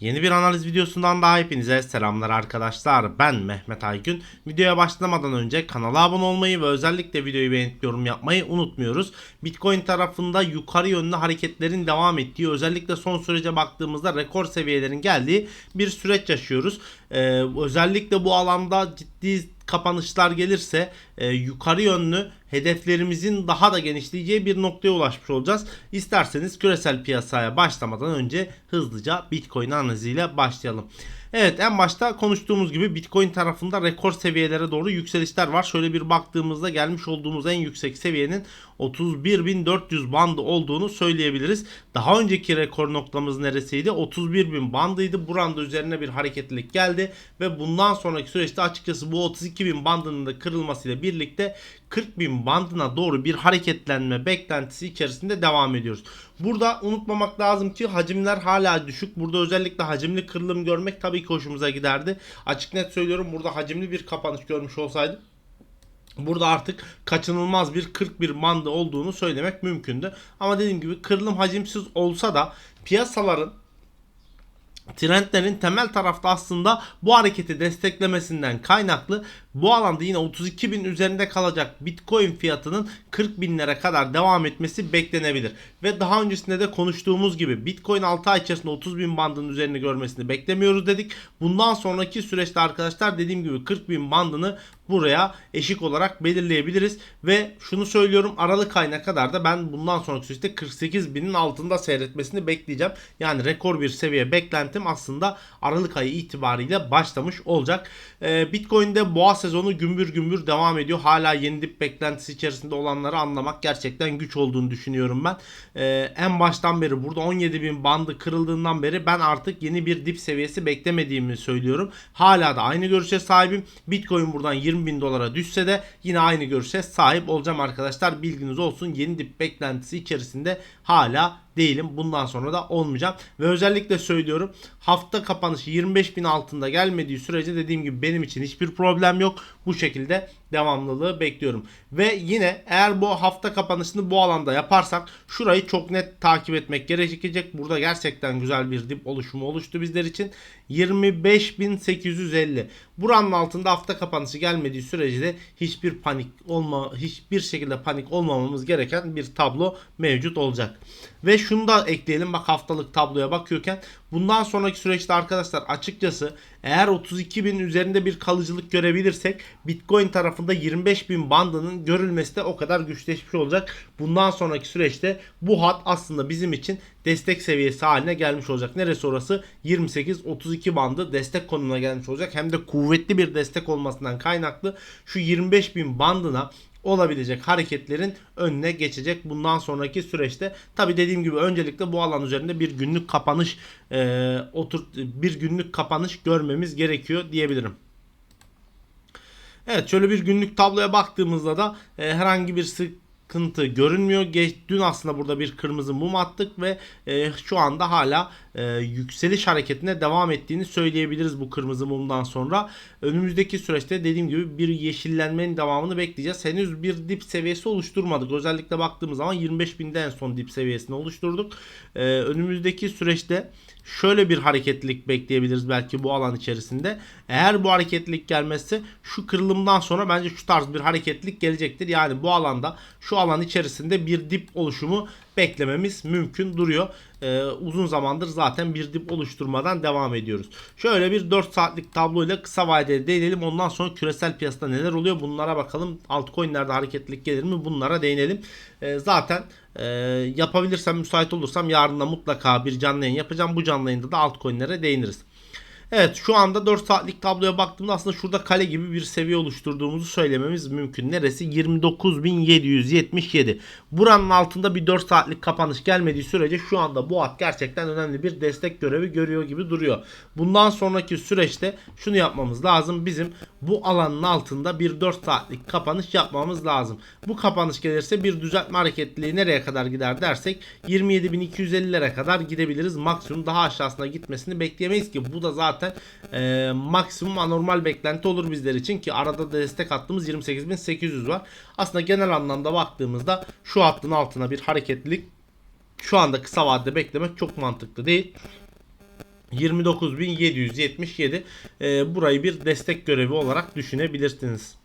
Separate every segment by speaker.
Speaker 1: Yeni bir analiz videosundan daha hepinize selamlar arkadaşlar. Ben Mehmet Aygün. Videoya başlamadan önce kanala abone olmayı ve özellikle videoyu beğenip yorum yapmayı unutmuyoruz. Bitcoin tarafında yukarı yönlü hareketlerin devam ettiği özellikle son sürece baktığımızda rekor seviyelerin geldiği bir süreç yaşıyoruz. Ee, özellikle bu alanda ciddi kapanışlar gelirse e, yukarı yönlü hedeflerimizin daha da genişleyeceği bir noktaya ulaşmış olacağız. İsterseniz küresel piyasaya başlamadan önce hızlıca Bitcoin analiziyle başlayalım. Evet en başta konuştuğumuz gibi Bitcoin tarafında rekor seviyelere doğru yükselişler var. Şöyle bir baktığımızda gelmiş olduğumuz en yüksek seviyenin 31.400 bandı olduğunu söyleyebiliriz. Daha önceki rekor noktamız neresiydi? 31.000 bandıydı. Buranda üzerine bir hareketlilik geldi ve bundan sonraki süreçte açıkçası bu 32.000 bandının da kırılmasıyla birlikte 40.000 bandına doğru bir hareketlenme beklentisi içerisinde devam ediyoruz. Burada unutmamak lazım ki hacimler hala düşük. Burada özellikle hacimli kırılım görmek tabii ki hoşumuza giderdi. Açık net söylüyorum burada hacimli bir kapanış görmüş olsaydık Burada artık kaçınılmaz bir 41 bandı olduğunu söylemek mümkündü. Ama dediğim gibi kırılım hacimsiz olsa da piyasaların trendlerin temel tarafta aslında bu hareketi desteklemesinden kaynaklı bu alanda yine 32 bin üzerinde kalacak Bitcoin fiyatının 40 binlere kadar devam etmesi beklenebilir. Ve daha öncesinde de konuştuğumuz gibi Bitcoin 6 ay içerisinde 30 bin bandının üzerini görmesini beklemiyoruz dedik. Bundan sonraki süreçte arkadaşlar dediğim gibi 40 bin bandını buraya eşik olarak belirleyebiliriz. Ve şunu söylüyorum Aralık ayına kadar da ben bundan sonraki süreçte 48 binin altında seyretmesini bekleyeceğim. Yani rekor bir seviye beklentim aslında Aralık ayı itibariyle başlamış olacak. Ee, Bitcoin'de boğa sezonu gümbür gümbür devam ediyor. Hala yeni dip beklentisi içerisinde olanları anlamak gerçekten güç olduğunu düşünüyorum ben. Ee, en baştan beri burada 17 bin bandı kırıldığından beri ben artık yeni bir dip seviyesi beklemediğimi söylüyorum. Hala da aynı görüşe sahibim. Bitcoin buradan 20 bin dolara düşse de yine aynı görüşe sahip olacağım arkadaşlar. Bilginiz olsun yeni dip beklentisi içerisinde hala değilim. Bundan sonra da olmayacağım. Ve özellikle söylüyorum hafta kapanışı 25 bin altında gelmediği sürece dediğim gibi benim için hiçbir problem yok. Bu şekilde devamlılığı bekliyorum. Ve yine eğer bu hafta kapanışını bu alanda yaparsak şurayı çok net takip etmek gerekecek. Burada gerçekten güzel bir dip oluşumu oluştu bizler için. 25.850. Buranın altında hafta kapanışı gelmediği sürece de hiçbir panik olma hiçbir şekilde panik olmamamız gereken bir tablo mevcut olacak. Ve şunu da ekleyelim. Bak haftalık tabloya bakıyorken. Bundan sonraki süreçte arkadaşlar açıkçası eğer 32 bin üzerinde bir kalıcılık görebilirsek Bitcoin tarafında 25 bin bandının görülmesi de o kadar güçleşmiş olacak. Bundan sonraki süreçte bu hat aslında bizim için destek seviyesi haline gelmiş olacak. Neresi orası? 28-32 bandı destek konumuna gelmiş olacak. Hem de kuvvetli bir destek olmasından kaynaklı şu 25 bin bandına olabilecek hareketlerin önüne geçecek bundan sonraki süreçte. Tabi dediğim gibi öncelikle bu alan üzerinde bir günlük kapanış e, otur bir günlük kapanış görmemiz gerekiyor diyebilirim. Evet şöyle bir günlük tabloya baktığımızda da e, herhangi bir sık sıkıntı görünmüyor. Geç, dün aslında burada bir kırmızı mum attık ve e, şu anda hala e, yükseliş hareketine devam ettiğini söyleyebiliriz bu kırmızı mumdan sonra. Önümüzdeki süreçte dediğim gibi bir yeşillenmenin devamını bekleyeceğiz. Henüz bir dip seviyesi oluşturmadık. Özellikle baktığımız zaman 25 binde en son dip seviyesini oluşturduk. E, önümüzdeki süreçte şöyle bir hareketlilik bekleyebiliriz belki bu alan içerisinde. Eğer bu hareketlilik gelmezse şu kırılımdan sonra bence şu tarz bir hareketlilik gelecektir. Yani bu alanda şu alan içerisinde bir dip oluşumu beklememiz mümkün duruyor. Ee, uzun zamandır zaten bir dip oluşturmadan devam ediyoruz. Şöyle bir 4 saatlik tabloyla kısa vadede değinelim. Ondan sonra küresel piyasada neler oluyor bunlara bakalım. Altcoin'lerde hareketlilik gelir mi bunlara değinelim. Ee, zaten e, yapabilirsem müsait olursam yarın da mutlaka bir canlı yayın yapacağım. Bu canlı yayında da altcoin'lere değiniriz. Evet şu anda 4 saatlik tabloya baktığımda aslında şurada kale gibi bir seviye oluşturduğumuzu söylememiz mümkün. Neresi? 29.777. Buranın altında bir 4 saatlik kapanış gelmediği sürece şu anda bu hat gerçekten önemli bir destek görevi görüyor gibi duruyor. Bundan sonraki süreçte şunu yapmamız lazım. Bizim bu alanın altında bir 4 saatlik kapanış yapmamız lazım. Bu kapanış gelirse bir düzeltme hareketliliği nereye kadar gider dersek 27.250'lere kadar gidebiliriz. Maksimum daha aşağısına gitmesini bekleyemeyiz ki bu da zaten zaten e, maksimum anormal beklenti olur bizler için ki arada da destek hattımız 28.800 var. Aslında genel anlamda baktığımızda şu hattın altına bir hareketlilik şu anda kısa vadede beklemek çok mantıklı değil. 29.777 e, burayı bir destek görevi olarak düşünebilirsiniz.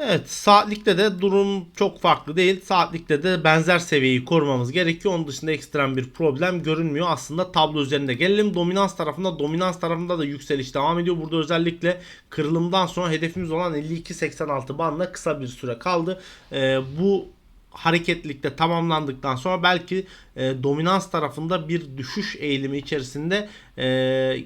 Speaker 1: Evet saatlikte de durum çok farklı değil. Saatlikte de benzer seviyeyi korumamız gerekiyor. Onun dışında ekstrem bir problem görünmüyor. Aslında tablo üzerinde gelelim. Dominans tarafında dominans tarafında da yükseliş devam ediyor. Burada özellikle kırılımdan sonra hedefimiz olan 52.86 bandına kısa bir süre kaldı. Ee, bu hareketlilikte tamamlandıktan sonra belki e, dominans tarafında bir düşüş eğilimi içerisinde e,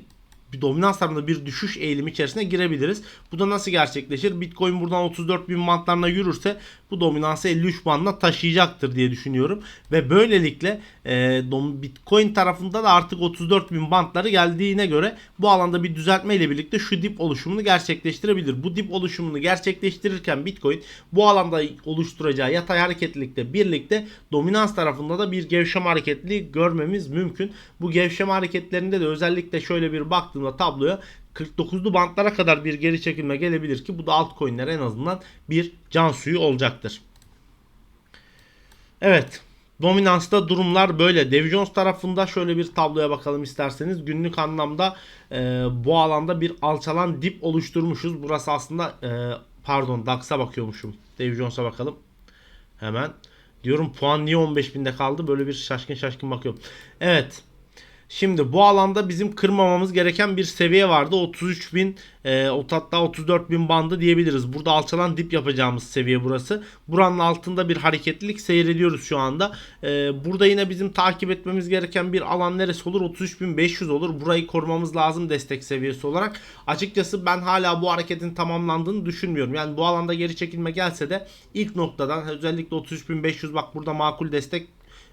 Speaker 1: bir dominans tarafında bir düşüş eğilimi içerisine girebiliriz. Bu da nasıl gerçekleşir? Bitcoin buradan 34 bin bantlarına yürürse bu dominansı 53 bandına taşıyacaktır diye düşünüyorum. Ve böylelikle e, Bitcoin tarafında da artık 34 bin bantları geldiğine göre bu alanda bir düzeltme ile birlikte şu dip oluşumunu gerçekleştirebilir. Bu dip oluşumunu gerçekleştirirken Bitcoin bu alanda oluşturacağı yatay hareketlilikle birlikte dominans tarafında da bir gevşeme hareketliliği görmemiz mümkün. Bu gevşeme hareketlerinde de özellikle şöyle bir baktığımda tabloya 49'lu bantlara kadar bir geri çekilme gelebilir ki bu da altcoin'lere en azından bir can suyu olacaktır. Evet. Dominansta durumlar böyle. Dow Jones tarafında şöyle bir tabloya bakalım isterseniz. Günlük anlamda e, bu alanda bir alçalan dip oluşturmuşuz. Burası aslında e, pardon DAX'a bakıyormuşum. Dow Jones'a bakalım. Hemen. Diyorum puan niye 15.000'de kaldı? Böyle bir şaşkın şaşkın bakıyorum. Evet. Şimdi bu alanda bizim kırmamamız gereken bir seviye vardı. 33 bin e, hatta 34 bin bandı diyebiliriz. Burada alçalan dip yapacağımız seviye burası. Buranın altında bir hareketlilik seyrediyoruz şu anda. E, burada yine bizim takip etmemiz gereken bir alan neresi olur? 33.500 olur. Burayı korumamız lazım destek seviyesi olarak. Açıkçası ben hala bu hareketin tamamlandığını düşünmüyorum. Yani bu alanda geri çekilme gelse de ilk noktadan özellikle 33.500 bak burada makul destek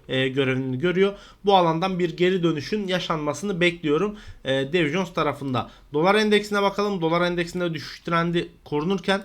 Speaker 1: e, görevini görüyor. Bu alandan bir geri dönüşün yaşanmasını bekliyorum. E, Dow Jones tarafında. Dolar endeksine bakalım. Dolar endeksinde düşüş trendi korunurken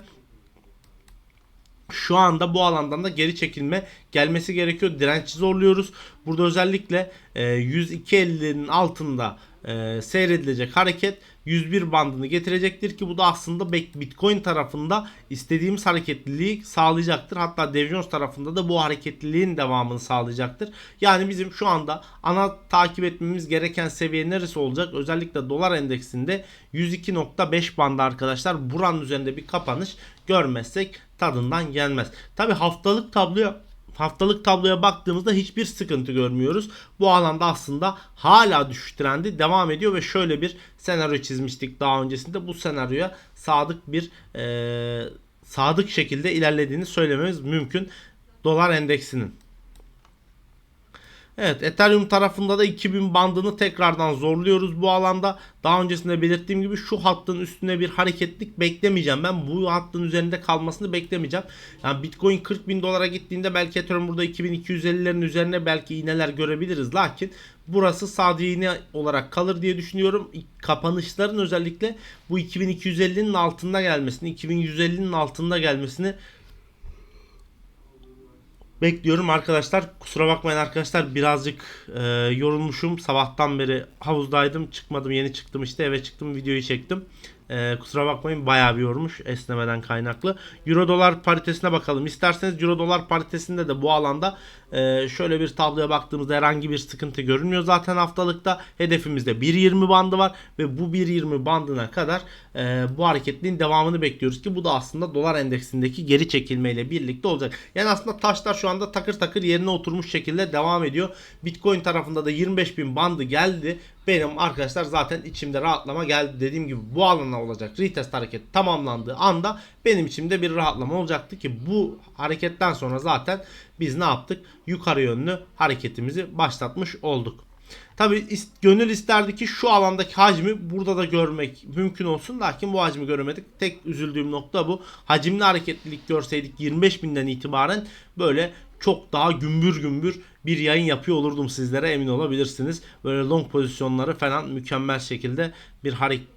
Speaker 1: şu anda bu alandan da geri çekilme gelmesi gerekiyor. Direnci zorluyoruz. Burada özellikle e, 102.50'nin altında e, seyredilecek hareket 101 bandını getirecektir ki bu da aslında Bitcoin tarafında istediğimiz hareketliliği sağlayacaktır. Hatta Dow Jones tarafında da bu hareketliliğin devamını sağlayacaktır. Yani bizim şu anda ana takip etmemiz gereken seviye neresi olacak? Özellikle dolar endeksinde 102.5 bandı arkadaşlar. Buranın üzerinde bir kapanış görmezsek tadından gelmez. Tabi haftalık tabloya haftalık tabloya baktığımızda hiçbir sıkıntı görmüyoruz. Bu alanda aslında hala düşüş trendi devam ediyor ve şöyle bir senaryo çizmiştik daha öncesinde. Bu senaryoya sadık bir e, sadık şekilde ilerlediğini söylememiz mümkün. Dolar endeksinin. Evet Ethereum tarafında da 2000 bandını tekrardan zorluyoruz bu alanda. Daha öncesinde belirttiğim gibi şu hattın üstüne bir hareketlik beklemeyeceğim. Ben bu hattın üzerinde kalmasını beklemeyeceğim. Yani Bitcoin 40 bin dolara gittiğinde belki Ethereum burada 2250'lerin üzerine belki iğneler görebiliriz. Lakin burası sadece iğne olarak kalır diye düşünüyorum. Kapanışların özellikle bu 2250'nin altında gelmesini, 2150'nin altında gelmesini bekliyorum arkadaşlar. Kusura bakmayın arkadaşlar birazcık e, yorulmuşum. Sabahtan beri havuzdaydım. Çıkmadım yeni çıktım işte eve çıktım videoyu çektim. E, kusura bakmayın bayağı bir yormuş esnemeden kaynaklı. Euro dolar paritesine bakalım. İsterseniz euro dolar paritesinde de bu alanda e, şöyle bir tabloya baktığımızda herhangi bir sıkıntı görünmüyor zaten haftalıkta. Hedefimizde 1.20 bandı var ve bu 1.20 bandına kadar e, bu hareketliğin devamını bekliyoruz ki bu da aslında dolar endeksindeki geri çekilmeyle birlikte olacak. Yani aslında taşlar şu anda takır takır yerine oturmuş şekilde devam ediyor. Bitcoin tarafında da 25.000 bandı geldi benim arkadaşlar zaten içimde rahatlama geldi. Dediğim gibi bu alana olacak retest hareket tamamlandığı anda benim içimde bir rahatlama olacaktı ki bu hareketten sonra zaten biz ne yaptık? Yukarı yönlü hareketimizi başlatmış olduk. Tabi gönül isterdi ki şu alandaki hacmi burada da görmek mümkün olsun. Lakin bu hacmi göremedik. Tek üzüldüğüm nokta bu. Hacimli hareketlilik görseydik 25 binden itibaren böyle çok daha gümbür gümbür bir yayın yapıyor olurdum sizlere emin olabilirsiniz. Böyle long pozisyonları falan mükemmel şekilde bir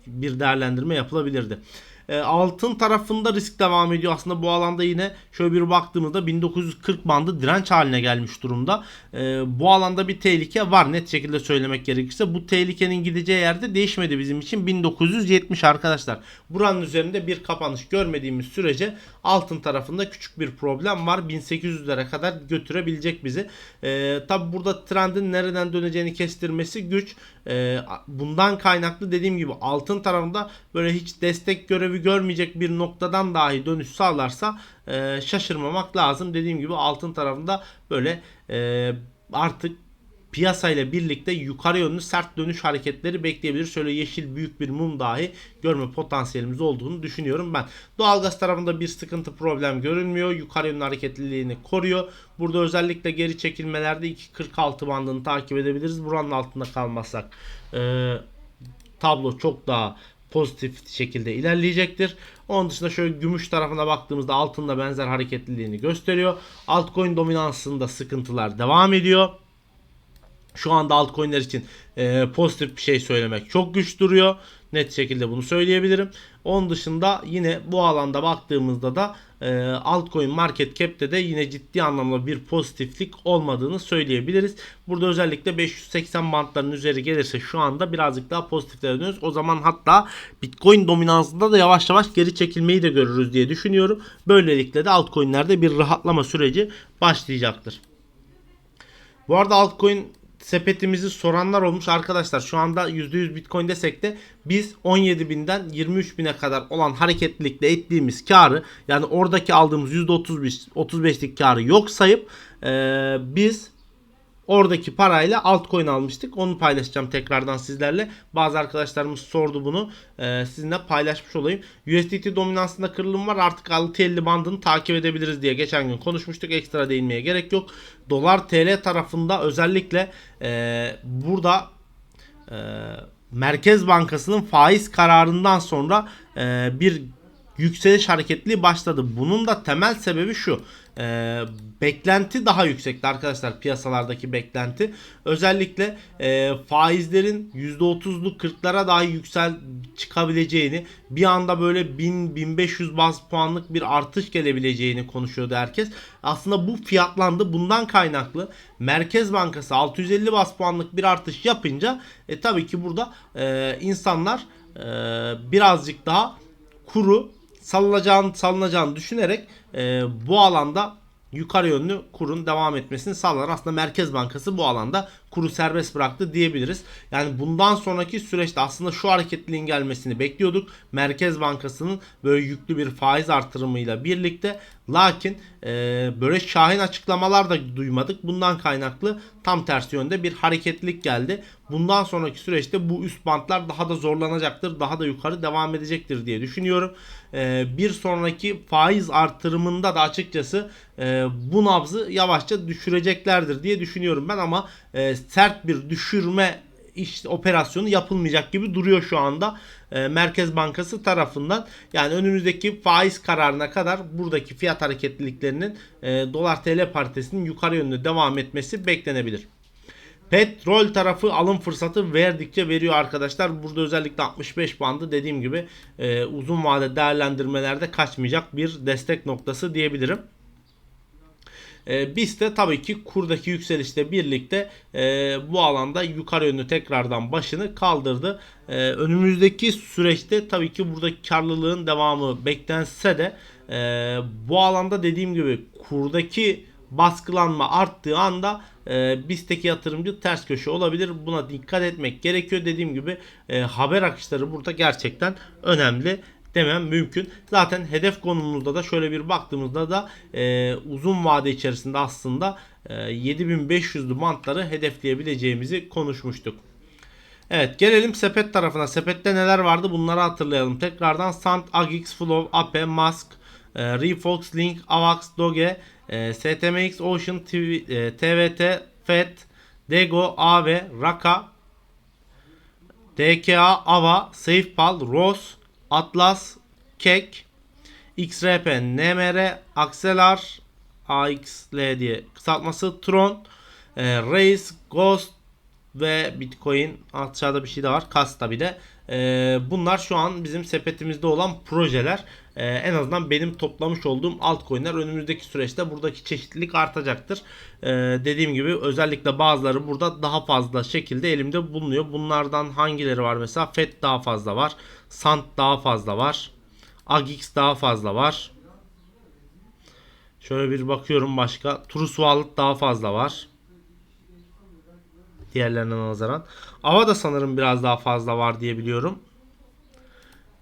Speaker 1: bir değerlendirme yapılabilirdi. E, altın tarafında risk devam ediyor. Aslında bu alanda yine şöyle bir baktığımızda 1940 bandı direnç haline gelmiş durumda. E, bu alanda bir tehlike var net şekilde söylemek gerekirse. Bu tehlikenin gideceği yerde değişmedi bizim için. 1970 arkadaşlar. Buranın üzerinde bir kapanış görmediğimiz sürece altın tarafında küçük bir problem var. 1800'lere kadar götürebilecek bizi. E, Tabi burada trendin nereden döneceğini kestirmesi güç. E, bundan kaynaklı dediğim gibi altın tarafında böyle hiç destek görevi görmeyecek bir noktadan dahi dönüş sağlarsa e, şaşırmamak lazım. Dediğim gibi altın tarafında böyle e, artık piyasayla birlikte yukarı yönlü sert dönüş hareketleri bekleyebilir. Şöyle yeşil büyük bir mum dahi görme potansiyelimiz olduğunu düşünüyorum ben. Doğalgaz tarafında bir sıkıntı problem görünmüyor. Yukarı yönlü hareketliliğini koruyor. Burada özellikle geri çekilmelerde 2.46 bandını takip edebiliriz. Buranın altında kalmazsak e, tablo çok daha pozitif şekilde ilerleyecektir. Onun dışında şöyle gümüş tarafına baktığımızda altında benzer hareketliliğini gösteriyor. Altcoin dominansında sıkıntılar devam ediyor. Şu anda altcoin'ler için e, pozitif bir şey söylemek çok güç duruyor. Net şekilde bunu söyleyebilirim. Onun dışında yine bu alanda baktığımızda da e, altcoin market cap'te de yine ciddi anlamda bir pozitiflik olmadığını söyleyebiliriz. Burada özellikle 580 bantların üzeri gelirse şu anda birazcık daha pozitiflere dönüyoruz. O zaman hatta Bitcoin dominansında da yavaş yavaş geri çekilmeyi de görürüz diye düşünüyorum. Böylelikle de altcoin'lerde bir rahatlama süreci başlayacaktır. Bu arada altcoin sepetimizi soranlar olmuş arkadaşlar. Şu anda %100 Bitcoin desek de biz 17.000'den 23.000'e kadar olan hareketlilikle ettiğimiz karı yani oradaki aldığımız %35 35'lik karı yok sayıp e, biz Oradaki parayla altcoin almıştık. Onu paylaşacağım tekrardan sizlerle. Bazı arkadaşlarımız sordu bunu. Ee, sizinle paylaşmış olayım. USDT dominansında kırılım var. Artık 6.50 bandını takip edebiliriz diye geçen gün konuşmuştuk. Ekstra değinmeye gerek yok. Dolar TL tarafında özellikle e, burada e, Merkez Bankası'nın faiz kararından sonra e, bir yükseliş hareketliği başladı. Bunun da temel sebebi şu. E, beklenti daha yüksekti arkadaşlar piyasalardaki beklenti. Özellikle e, faizlerin %30'lu 40'lara dahi yüksel çıkabileceğini bir anda böyle 1000-1500 baz puanlık bir artış gelebileceğini konuşuyordu herkes. Aslında bu fiyatlandı. Bundan kaynaklı Merkez Bankası 650 baz puanlık bir artış yapınca e, tabii ki burada e, insanlar e, birazcık daha kuru salınacağını, salınacağını düşünerek e, bu alanda yukarı yönlü kurun devam etmesini sağlar. Aslında Merkez Bankası bu alanda kuru serbest bıraktı diyebiliriz. Yani bundan sonraki süreçte aslında şu hareketliliğin gelmesini bekliyorduk. Merkez Bankası'nın böyle yüklü bir faiz artırımıyla birlikte lakin e, böyle şahin açıklamalar da duymadık. Bundan kaynaklı tam tersi yönde bir hareketlilik geldi. Bundan sonraki süreçte bu üst bantlar daha da zorlanacaktır. Daha da yukarı devam edecektir diye düşünüyorum. E, bir sonraki faiz artırımında da açıkçası e, bu nabzı yavaşça düşüreceklerdir diye düşünüyorum ben ama e, sert bir düşürme iş operasyonu yapılmayacak gibi duruyor şu anda e, Merkez Bankası tarafından. Yani önümüzdeki faiz kararına kadar buradaki fiyat hareketliliklerinin e, dolar TL paritesinin yukarı yönlü devam etmesi beklenebilir. Petrol tarafı alım fırsatı verdikçe veriyor arkadaşlar. Burada özellikle 65 bandı dediğim gibi e, uzun vade değerlendirmelerde kaçmayacak bir destek noktası diyebilirim. E, biz de tabii ki kurdaki yükselişle birlikte e, bu alanda yukarı yönlü tekrardan başını kaldırdı. E, önümüzdeki süreçte tabii ki burada karlılığın devamı beklense de e, bu alanda dediğim gibi kurdaki baskılanma arttığı anda e, BIST'teki yatırımcı ters köşe olabilir. Buna dikkat etmek gerekiyor. Dediğim gibi e, haber akışları burada gerçekten önemli demem mümkün. Zaten hedef konumumuzda da şöyle bir baktığımızda da e, uzun vade içerisinde aslında e, 7500'lü bantları hedefleyebileceğimizi konuşmuştuk. Evet gelelim sepet tarafına. Sepette neler vardı bunları hatırlayalım. Tekrardan Sant, Agix, Flow, Ape, Mask, e, Refox, Link, Avax, Doge, e, STMX, Ocean, TV, e, TVT, FET, Dego, AV, Raka, DKA, Ava, SafePal, ROS, Atlas, Kek, XRP, NMR, Axelar, AXL diye kısaltması, Tron, e, Race, Ghost, ve Bitcoin aşağıda bir şey de var. Kasta bir de. Ee, bunlar şu an bizim sepetimizde olan projeler. Ee, en azından benim toplamış olduğum altcoin'ler önümüzdeki süreçte buradaki çeşitlilik artacaktır. Ee, dediğim gibi özellikle bazıları burada daha fazla şekilde elimde bulunuyor. Bunlardan hangileri var mesela? FED daha fazla var. Sant daha fazla var. AGX daha fazla var. Şöyle bir bakıyorum başka. True Wallet daha fazla var. Diğerlerine nazaran. Ava da sanırım biraz daha fazla var diye biliyorum.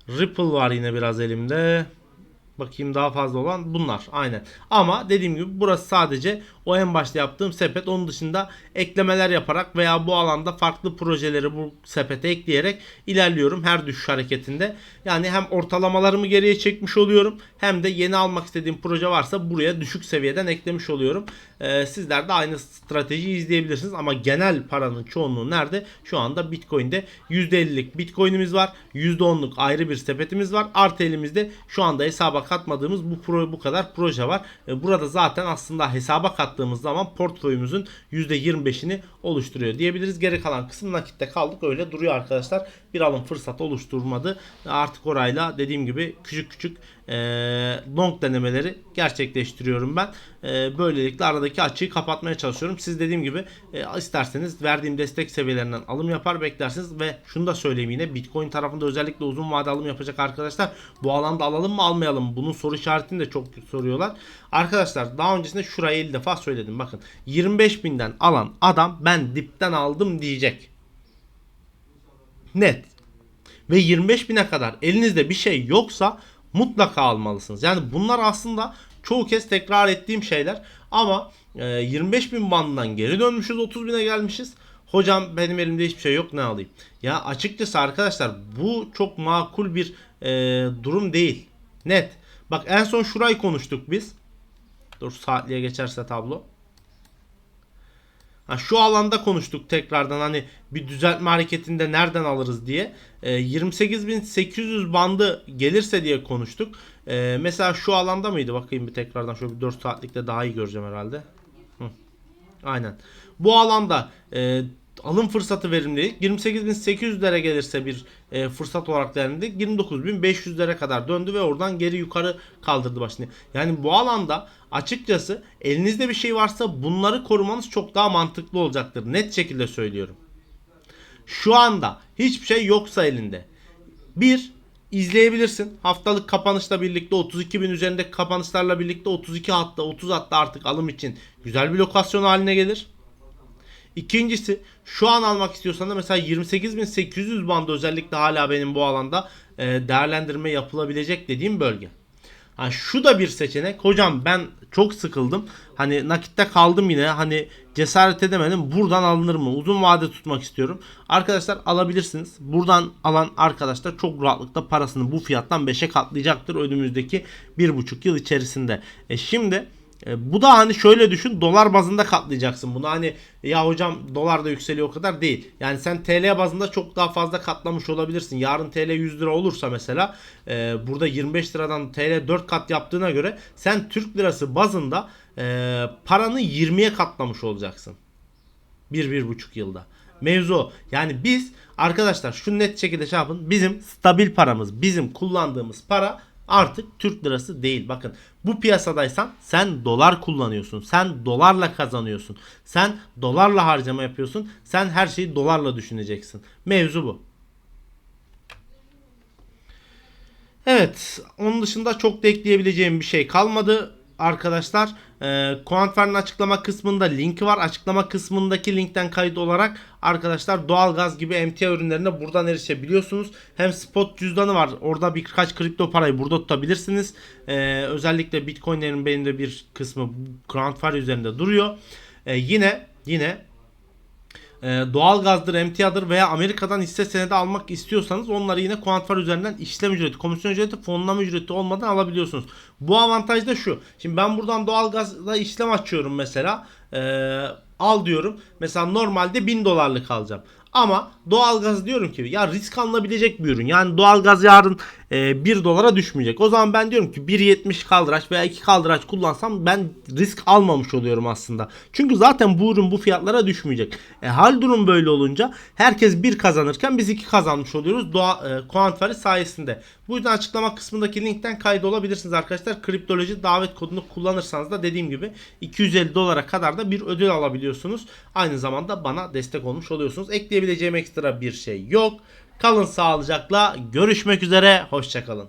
Speaker 1: Ripple var yine biraz elimde. Bakayım daha fazla olan bunlar aynen. Ama dediğim gibi burası sadece o en başta yaptığım sepet. Onun dışında eklemeler yaparak veya bu alanda farklı projeleri bu sepete ekleyerek ilerliyorum her düşüş hareketinde. Yani hem ortalamalarımı geriye çekmiş oluyorum hem de yeni almak istediğim proje varsa buraya düşük seviyeden eklemiş oluyorum. Ee, sizler de aynı stratejiyi izleyebilirsiniz ama genel paranın çoğunluğu nerede? Şu anda Bitcoin'de %50'lik Bitcoin'imiz var. %10'luk ayrı bir sepetimiz var. Artı elimizde şu anda hesaba katmadığımız bu pro bu kadar proje var. Ee, burada zaten aslında hesaba kattığımız zaman portföyümüzün %25'ini oluşturuyor diyebiliriz. Geri kalan kısım nakitte kaldık. Öyle duruyor arkadaşlar. Bir alım fırsatı oluşturmadı. Artık orayla dediğim gibi küçük küçük e, long denemeleri gerçekleştiriyorum ben. E, böylelikle aradaki açığı kapatmaya çalışıyorum. Siz dediğim gibi e, isterseniz verdiğim destek seviyelerinden alım yapar beklersiniz ve şunu da söyleyeyim yine Bitcoin tarafında özellikle uzun vade alım yapacak arkadaşlar bu alanda alalım mı almayalım? Bunun soru işaretini de çok soruyorlar. Arkadaşlar daha öncesinde şurayı 50 defa söyledim. Bakın 25 binden alan adam ben dipten aldım diyecek. Net. Ve 25 bine kadar elinizde bir şey yoksa mutlaka almalısınız. Yani bunlar aslında çoğu kez tekrar ettiğim şeyler ama e, 25 bin bandından geri dönmüşüz 30 bine gelmişiz. Hocam benim elimde hiçbir şey yok ne alayım? Ya açıkçası arkadaşlar bu çok makul bir e, durum değil. Net. Bak en son şurayı konuştuk biz. Dur saatliğe geçerse tablo. Ha, şu alanda konuştuk tekrardan hani bir düzeltme hareketinde nereden alırız diye. E, 28.800 bandı gelirse diye konuştuk. E, mesela şu alanda mıydı? Bakayım bir tekrardan şöyle bir 4 saatlikte daha iyi göreceğim herhalde. Hı. Aynen. Bu alanda e, alım fırsatı verimlilik 28.800'lere gelirse bir e, fırsat olarak değerlendirdik. 29.500'lere kadar döndü ve oradan geri yukarı kaldırdı başını. Yani bu alanda açıkçası elinizde bir şey varsa bunları korumanız çok daha mantıklı olacaktır. Net şekilde söylüyorum. Şu anda hiçbir şey yoksa elinde. Bir, izleyebilirsin. Haftalık kapanışla birlikte 32 bin üzerindeki kapanışlarla birlikte 32 hatta 30 hatta artık alım için güzel bir lokasyon haline gelir. İkincisi şu an almak istiyorsan da mesela 28.800 bandı özellikle hala benim bu alanda e, değerlendirme yapılabilecek dediğim bölge. Ha, şu da bir seçenek. Hocam ben çok sıkıldım. Hani nakitte kaldım yine. Hani cesaret edemedim. Buradan alınır mı? Uzun vade tutmak istiyorum. Arkadaşlar alabilirsiniz. Buradan alan arkadaşlar çok rahatlıkla parasını bu fiyattan 5'e katlayacaktır önümüzdeki 1,5 yıl içerisinde. E şimdi e, bu da hani şöyle düşün dolar bazında katlayacaksın bunu hani ya hocam dolar da yükseliyor o kadar değil. Yani sen TL bazında çok daha fazla katlamış olabilirsin. Yarın TL 100 lira olursa mesela e, burada 25 liradan TL 4 kat yaptığına göre sen Türk lirası bazında e, paranı 20'ye katlamış olacaksın. 1-1,5 yılda. Mevzu yani biz arkadaşlar şu net şekilde şey yapın. Bizim stabil paramız, bizim kullandığımız para artık Türk lirası değil. Bakın bu piyasadaysan sen dolar kullanıyorsun. Sen dolarla kazanıyorsun. Sen dolarla harcama yapıyorsun. Sen her şeyi dolarla düşüneceksin. Mevzu bu. Evet. Onun dışında çok da ekleyebileceğim bir şey kalmadı arkadaşlar. E, Kuantfer'in açıklama kısmında linki var. Açıklama kısmındaki linkten kayıt olarak arkadaşlar doğalgaz gibi emtia ürünlerine buradan erişebiliyorsunuz. Hem spot cüzdanı var. Orada birkaç kripto parayı burada tutabilirsiniz. E, özellikle Bitcoin'lerin benim de bir kısmı Kuantfer üzerinde duruyor. E, yine yine doğalgazdır, emtiadır veya Amerika'dan hisse senedi almak istiyorsanız onları yine Quantfar üzerinden işlem ücreti, komisyon ücreti, fonlama ücreti olmadan alabiliyorsunuz. Bu avantaj da şu. Şimdi ben buradan doğalgazla işlem açıyorum mesela. E, al diyorum. Mesela normalde 1000 dolarlık alacağım. Ama doğalgaz diyorum ki ya risk alınabilecek bir ürün. Yani doğalgaz yarın e, 1 dolara düşmeyecek. O zaman ben diyorum ki 1.70 kaldıraç veya 2 kaldıraç kullansam ben risk almamış oluyorum aslında. Çünkü zaten bu ürün bu fiyatlara düşmeyecek. E, hal durum böyle olunca herkes bir kazanırken biz iki kazanmış oluyoruz doğa, e, Quantvari sayesinde. Bu yüzden açıklama kısmındaki linkten kaydolabilirsiniz arkadaşlar. Kriptoloji davet kodunu kullanırsanız da dediğim gibi 250 dolara kadar da bir ödül alabiliyorsunuz. Aynı zamanda bana destek olmuş oluyorsunuz. Ekleyebileceğim ekstra bir şey yok. Kalın sağlıcakla görüşmek üzere. Hoşçakalın.